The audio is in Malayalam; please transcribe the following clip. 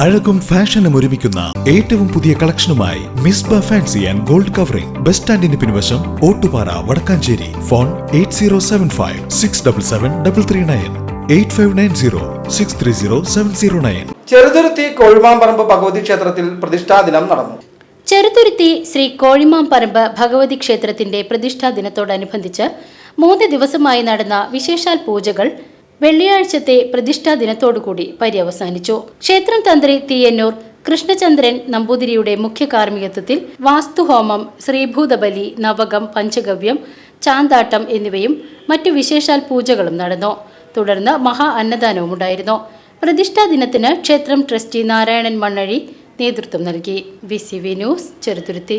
അഴകും ഫാഷനും ഒരുമിക്കുന്ന ഏറ്റവും പുതിയ കളക്ഷനുമായി മിസ് ബ fancy and gold covering. Bus സ്റ്റാൻഡിന് പിൻവശം Ottupara Vadakkanchery. Phone eight zero seven five six double seven double three nine eight five nine zero six three zero seven zero nine. Cheruthuruthy Kozhimamparambu Bhagavathi ക്ഷേത്രത്തിൽ പ്രതിഷ്ഠാദിനം നടന്നു. ചെറുതുരുത്തി ശ്രീ കോഴിമാമ്പറമ്പ് ഭഗവതി ക്ഷേത്രത്തിന്റെ പ്രതിഷ്ഠാ ദിനത്തോടനുബന്ധിച്ച് മൂന്ന് ദിവസമായി നടന്ന വിശേഷാൽ പൂജകൾ വെള്ളിയാഴ്ചത്തെ പ്രതിഷ്ഠാ ദിനത്തോടുകൂടി പര്യവസാനിച്ചു. ക്ഷേത്രം തന്ത്രി തീയന്നൂർ കൃഷ്ണചന്ദ്രൻ നമ്പൂതിരിയുടെ മുഖ്യ കാർമ്മികത്വത്തിൽ വാസ്തുഹോമം ശ്രീഭൂതബലി നവകം പഞ്ചഗവ്യം ചാന്താട്ടം എന്നിവയും മറ്റു വിശേഷാൽ പൂജകളും നടന്നു. തുടർന്ന് മഹാ അന്നദാനവും ഉണ്ടായിരുന്നു. പ്രതിഷ്ഠാ ദിനത്തിന് ക്ഷേത്രം ട്രസ്റ്റി നാരായണൻ മണ്ണഴി നേതൃത്വം നൽകി. V C V news Cheruthuruthy.